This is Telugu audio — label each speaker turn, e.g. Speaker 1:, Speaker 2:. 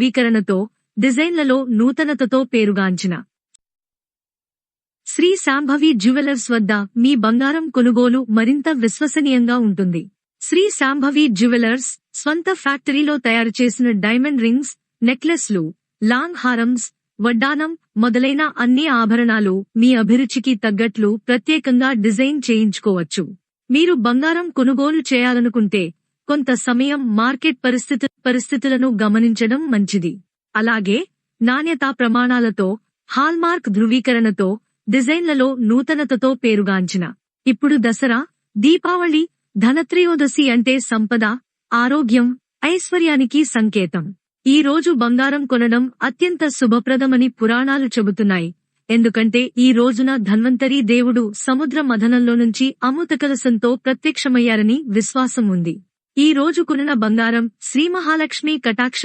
Speaker 1: ధృవీకరణతో డిజైన్లలో నూతనతతో పేరుగాంచిన. శ్రీ శాంభవి జ్యువెలర్స్ వద్ద మీ బంగారం కొనుగోలు మరింత విశ్వసనీయంగా ఉంటుంది. శ్రీ శాంభవి జ్యువెలర్స్ స్వంత ఫ్యాక్టరీలో తయారు చేసిన డైమండ్ రింగ్స్ నెక్లెస్లు లాంగ్ హారమ్స్ వడ్డానం మొదలైన అన్ని ఆభరణాలు మీ అభిరుచికి తగ్గట్లు ప్రత్యేకంగా డిజైన్ చేయించుకోవచ్చు. మీరు బంగారం కొనుగోలు చేయాలనుకుంటే కొంత సమయం మార్కెట్ పరిస్థితి పరిస్థితులను గమనించడం మంచిది. అలాగే నాణ్యతా ప్రమాణాలతో హాల్మార్క్ ధృవీకరణతో డిజైన్లలో నూతనతతో పేరుగాంచిన. ఇప్పుడు దసరా దీపావళి ధనత్రయోదశి అంటే సంపద ఆరోగ్యం ఐశ్వర్యానికి సంకేతం. ఈ రోజు బంగారం కొనడం అత్యంత శుభప్రదమని పురాణాలు చెబుతున్నాయి. ఎందుకంటే ఈ రోజున ధన్వంతరి దేవుడు సముద్ర మథనంలో నుంచి అమృతకలసంతో ప్రత్యక్షమయ్యారని విశ్వాసం ఉంది. ఈ రోజు కొనిన బంగారం శ్రీ మహాలక్ష్మి కటాక్ష